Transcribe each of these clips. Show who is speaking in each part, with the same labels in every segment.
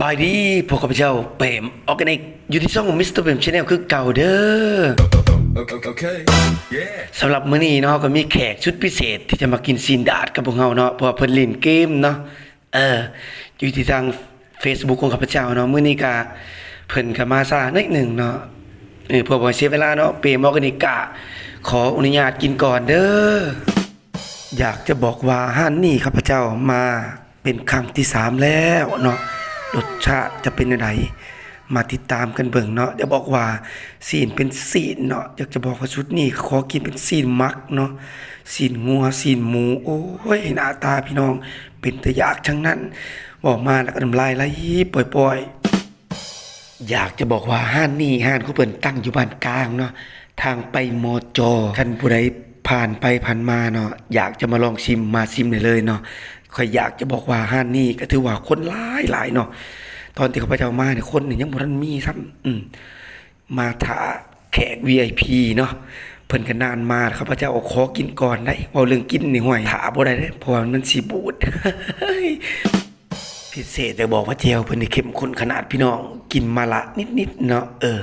Speaker 1: บายดีพวกข้าพเจ้าเปรมออร์แกนิกอยู่ที่ช่องของมิสเตอร์เปรมชาแนลคือเก่าเด้อ
Speaker 2: Okay, okay. Yeah.
Speaker 1: สำหรับมื้อนี้เนาะก็มีแขกชุดพิเศษที่จะมากินซีนดาดกับพวกเราเนาะเพราะว่าเพิ่นเล่นเกมเนาะเอออยู่ที่ทาง Facebook ของข้าพเจ้าเนาะมื้อนี้ก็เพิ่นก็มาซ่านิดหนึ่งเนาะเออเพื่อบ่ให้เสียเวลาเนาะเปรมออร์แกนิกกะขออนุญาตกินก่อนเด้ออยากจะบอกว่าห้านนี่ข้าพเจ้ามาเป็นครั้งที่สามแล้วเนาะ รสชาติจะเป็นยังไงมาติดตามกันเบิ่งเนาะจะบอกว่าซีนเป็นซีนเนาะอยากจะบอกว่าชุดนี้ขอกินเป็นซีนมักเนาะซีนงัวซีนหมู โอ้ยหน้าตาพี่น้องเป็นตะยากทั้งนั้น บอกมาแล้วก็น้ำลายไหลปล่อยๆ อยากจะบอกว่าห้านนี่ห้านเขาเปิ่นตั้งอยู่บ้านกลางเนาะทางไปมอจอท่านผู้ใดผ่านไปผ่านมาเนาะอยากจะมาลองชิมมาชิมได้เลยเนาะ ข่อยอยากจะบอกว่าห้านนี่ก็ถือว่าคนหลายหลายเนาะตอนที่เขาพเจ้ามาเนี่ยคนเนี่ยยังบ่ทันมีซ้ำอืมมาถาแขก VIP เนาะเพิ่นก็นานมาข้าพเจ้าเอาขอกินก่อนได้เว้าเรื่องกินนี่ห่วยถาบ่ได้เด้เพราะว่ามันสิบูดพิเศษแต่บอกว่าเจียวเพิ่นนี่เข้มข้นขนาดพี่น้องกินมาละนิดๆเนาะเออ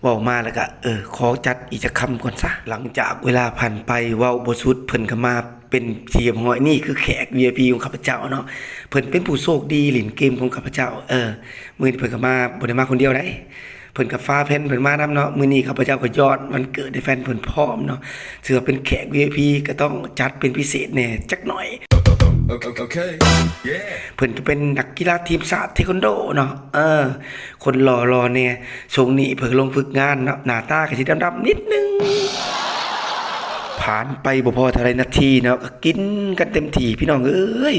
Speaker 1: เว้ามาแล้วก็เออขอจัดอีกจะคำก่อนซะหลังจากเวลาผ่านไปเว้าบ่สุดเพิ่นก็มา เป็นเทียมหอยนี่คือแขก VIP ของข้าพเจ้าเนาะเพิ่นเป็นผู้โชคดีหลินเกมของข้าพเจ้า เออมื้อนี้เพิ่นก็มาบ่ได้มาคนเดียวได้เพิ่นกับฟ้าเพิ่นเพิ่นมานํเนาะมื้อนี้ข้าพเจ้าก็ยอดวันเกิดให้แฟนเพิ่นพร้อมเนาะถือว่าเป็นแขก VIP ก็ต้องจัดเป็นพิเศษแหน่จักหน่อย
Speaker 2: Okay, okay. Yeah.
Speaker 1: เพิ่นก็เป็นนักกีฬาทีมชาติเทควันโดเนาะเออ คนหล่อรอเนี่ยช่วงนี้เพิ่งลงฝึกงานเนาะหน้าตาก็สิดำๆนิดนึง ผ่านไปบ่พอเท่าไรนาทีเนาะก็กินกันเต็มที่พี่น้องเอ้ย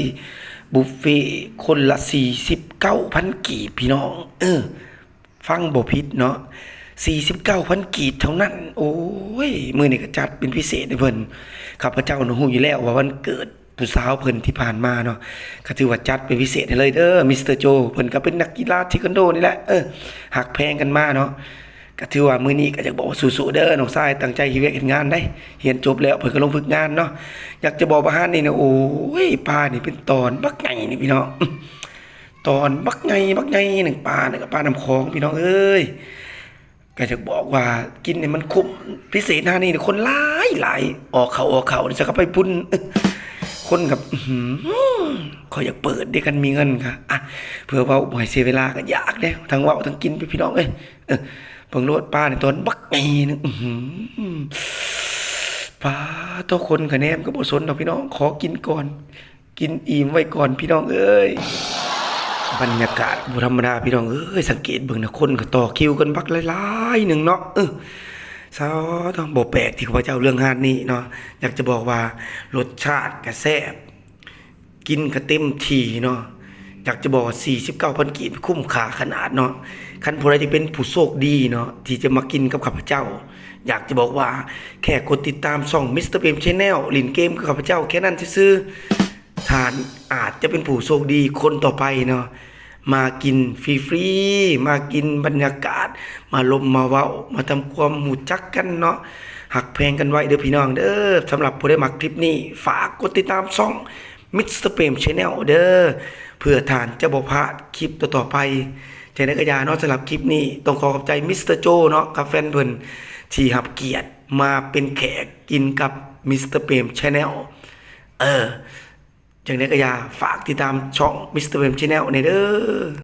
Speaker 1: บุฟเฟ่คนละ49,000กีบพี่น้อง เออ ฟังบ่ผิดเนาะ49,000กีบเท่านั้น โอ้ยมือนี้ก็จัดเป็นพิเศษให้เพิ่นข้าพเจ้าน่ะฮู้อยู่แล้วว่าวันเกิดผู้สาวเพิ่นที่ผ่านมาเนาะก็ถือว่าจัดเป็นพิเศษเลยเด้อมิสเตอร์โจเพิ่นก็เป็นนักกีฬาเทควันโดนี่แหละเออหักแพงกันมาเนาะ ก็ถือว่ามื้อนี้ก็อยากบอกว่าสู้ๆเด้อน้องชายตั้งใจเฮ็ดเวียกเฮ็ดงานได้เรียนจบแล้วเพิ่นก็ลงฝึกงานเนาะอยากจะบอกว่าหานนี่นะโอ้ยปลานี่เป็นตอนบักใหญ่นี่พี่น้องตอนบักใหญ่บักใหญ่หนึ่งปลานี่ก็ปลาน้ำคลองพี่น้องเอ้ยก็จะบอกว่ากินเนี่ยมันคุ้มพิเศษหน้านี่คนหลายหลายออกเขาออกเขานี่จะก็ไปพุ่นคนกับเขาอยากเปิดด้วยกันมีเงินค่ะอะเพื่อเว่าบ่ให้เสียเวลาก็อยากเด้ทั้งเว่าทั้งกินไปพี่น้องเอ้ย เพิ่งโลดป้าในตอนบักไงนึงอื้อหือป้าตัวคนคะแนนก็บ่สนดอกพี่น้อง ขอกินก่อน กินอิ่มไว้ก่อนพี่น้องเอ้ยบรรยากาศบ่ธรรมดาพี่น้องเอ้ยสังเกตเบิ่งนะคนก็ต่อคิวกันบักหลายๆหนึ่งเนาะเออสาวต้องบอกแปลกที่ข้าพเจ้าเรื่องงานนี้เนาะอยากจะบอกว่ารสชาติกระแซบกินกระเต็มทีเนาะ อยากจะบอกว่า49พันกีบคุ้มค่าขนาดเนาะคันผู้ใดที่เป็นผู้โชคดีเนาะที่จะมากินกับข้าพเจ้า อยากจะบอกว่าแค่กดติดตามช่องมิสเตอร์เ m มชแนลลินเกมกับข้าพเจ้าแค่นั้นซื่อทานอาจจะเป็นผู้โชคดีคนต่อไปเนาะมากินฟรีๆมากินบรรยากาศ มาลมมาเว้ามาทำความหูจักกันเนาะหักแพงกันไว้เด้อพี่น้องเด้อสำหรับผู้ได้มักคลิปนี้ ฝากกดติดตามช่อง มิสเตอร์เปรมชแนลเด้อเพื่อทานจะบ่พลาดคลิปต่อๆไปใจนักยาเนาะสำหรับคลิปนี้ต้องขอขอบใจมิสเตอร์โจเนาะกับแฟนเพิ่นที่หับเกียรติมาเป็นแขกกินกับมิสเตอร์เปรมชแนลเออจังได้ก็อย่าฝากติดตามช่อง Mr. Wem Channel ในเด้อ